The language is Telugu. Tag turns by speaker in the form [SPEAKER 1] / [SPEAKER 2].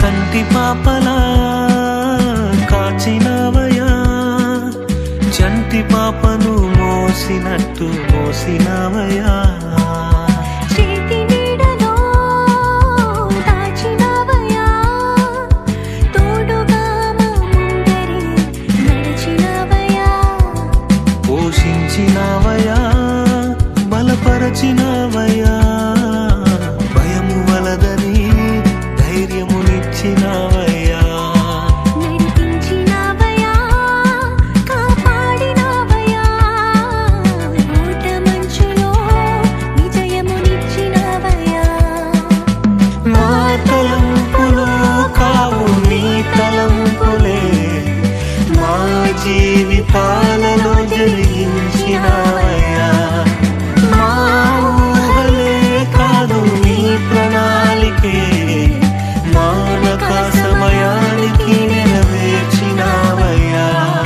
[SPEAKER 1] కంటి పాపలా కాచినవయా చంటి పాపను మోసినట్టు మోసినవయా పోషించినవయా